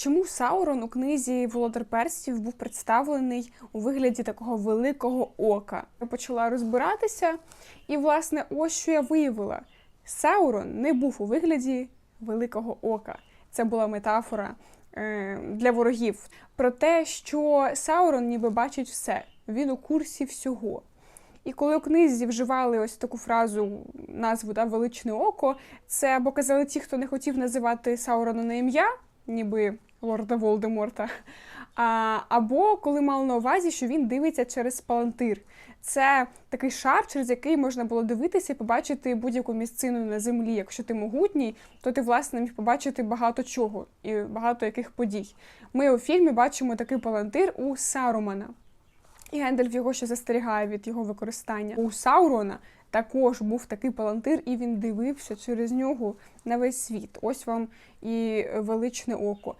Чому Саурон у книзі Володар Перстів був представлений у вигляді такого великого ока? Я почала розбиратися, і, власне, ось що я виявила: Саурон не був у вигляді великого ока. Це була метафора е, для ворогів про те, що Саурон ніби бачить все, він у курсі всього. І коли у книзі вживали ось таку фразу, назву да, величне око, це або казали ті, хто не хотів називати Саурона на ім'я, ніби лорда Волдеморта, а, або коли мали на увазі, що він дивиться через палантир. Це такий шар, через який можна було дивитися і побачити будь-яку місцину на землі. Якщо ти могутній, то ти власне міг побачити багато чого і багато яких подій. Ми у фільмі бачимо такий палантир у Сарумана. І Гендальф його ще застерігає від його використання. У Саурона також був такий палантир, і він дивився через нього на весь світ. Ось вам і величне око.